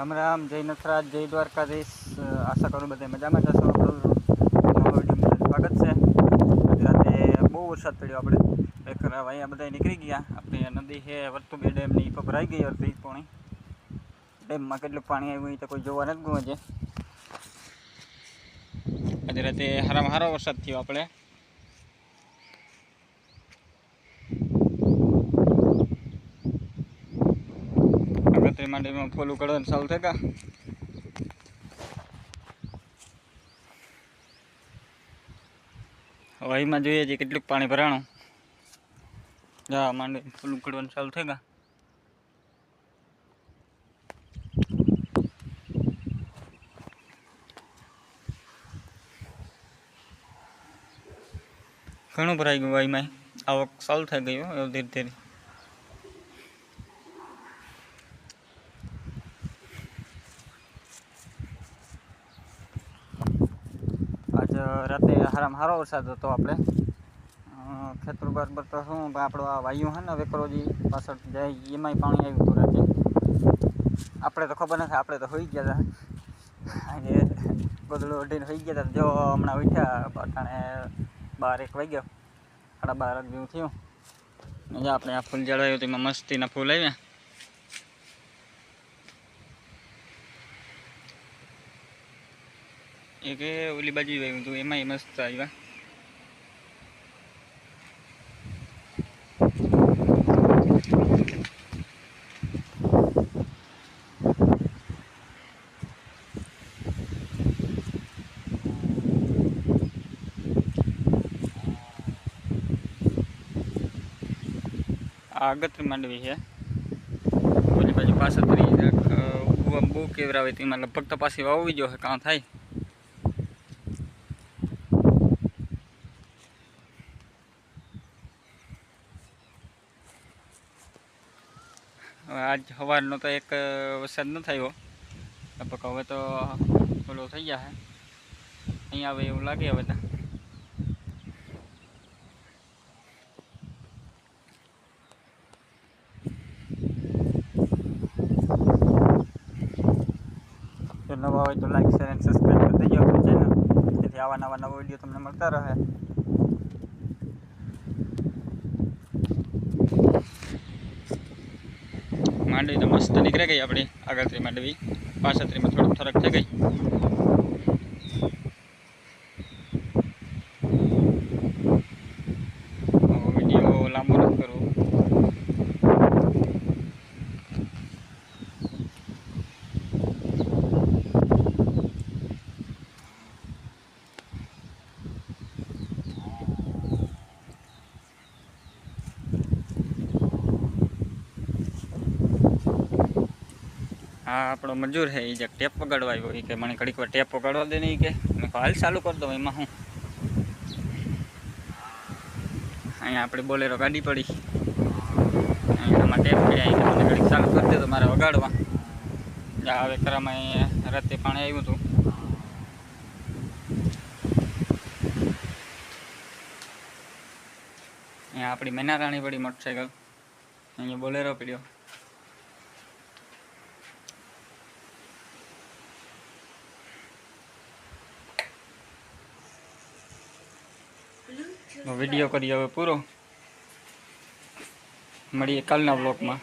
રામ રામ, જય નથરાજ જય દ્વારકાધીશ. આશા કરું બધા મજામાં જશો આપણું સ્વાગત છે. ગુજરાતે રાતે બહુ વરસાદ પડ્યો આપણે. ખરેખર અહીંયા બધા નીકળી ગયા. આપણી નદી છે વર્તુબે ડેમની તો ભરાઈ ગઈ અડધી પોણી. ડેમમાં કેટલું પાણી આવ્યું એ તો કોઈ જોવા નથી ગયું આજે આજે રાતે હારામાં હારો વરસાદ થયો આપણે. આગળ માંડીમાં ફોલું કરવાનું ચાલુ થતા વાહીમાં જોઈએ છીએ કેટલુંક પાણી ભરાણું. જા માંડે ફૂલું કરવાનું ચાલુ થઈ ગયા ઘણું ભરાઈ ગયું વાહીમાં આવક ચાલુ થઈ ગયું એવું ધીરે ધીરે આજ રાતે હારામાં સારો વરસાદ હતો આપણે. ખેતર બરાબર તો શું આપણો આ વાયુ છે ને, વેકરોજી પાછળ જાય, એમાંય પાણી આવ્યું હતું રાતે. આપણે તો ખબર નથી, આપણે તો હોઈ ગયા હતા આજે ગોદડું અઢીને હોઈ ગયા હતા જો હમણાં ઉઠ્યા, અટાણે બાર એક વાગ્યો. સાડા બાર જેવું થયું. આપણે આ ફૂલ જળવાયું તેમાં મસ્તીના ફૂલ આવ્યા. એક એ ઓલી બાજુ આવ્યું હતું એમાંય મસ્ત આવ્યા આ અગત્ય માંડવી છે ઓલી બાજુ પાછળ બહુ કેવરાવે તેમાં લગભગ તો પાછી વાવવી જો કાં થાય હવે આજ સવારનો તો એક વરસાદ ન થયો. લગભગ હવે તો ઓલો થઈ ગયા છે અહીંયા આવે એવું લાગે હવે તો. નવા હોય તો લાઈક શેર એન્ડ સબસ્ક્રાઈબ કરી દેજો આપણી ચેનલ જેથી આવા નવા નવા વીડિયો તમને મળતા રહે. માંડવી તો મસ્ત નીકળી ગઈ આપણી આગળથી માંડવી. પાછળથી થોડોક ફરક થઈ ગઈ હવે વીડિયો લાંબો નથી કરવો હા આપણો મજૂર છે એ જે ટેપ વગાડવા આવ્યો એ કે મને ઘડીક વાર ટેપ વગાડવા દે ને ઈ કે. મેં હાલ ચાલુ કરી દઉં, એમાં હું. અહીંયા આપણે બોલેરો ગાડી પડી. અહીંયામાં ટેપ પડ્યા ચાલુ કરી દે તો મારે વગાડવા. હવે કરામાં રાતે પાણી આવ્યું હતું. અહીંયા આપણી મેના રાણી પડી મોટરસાઇકલ અહીંયા બોલેરો પડ્યો. વીડિયો કરીએ હવે પૂરો. મળીએ કાલના બ્લોગમાં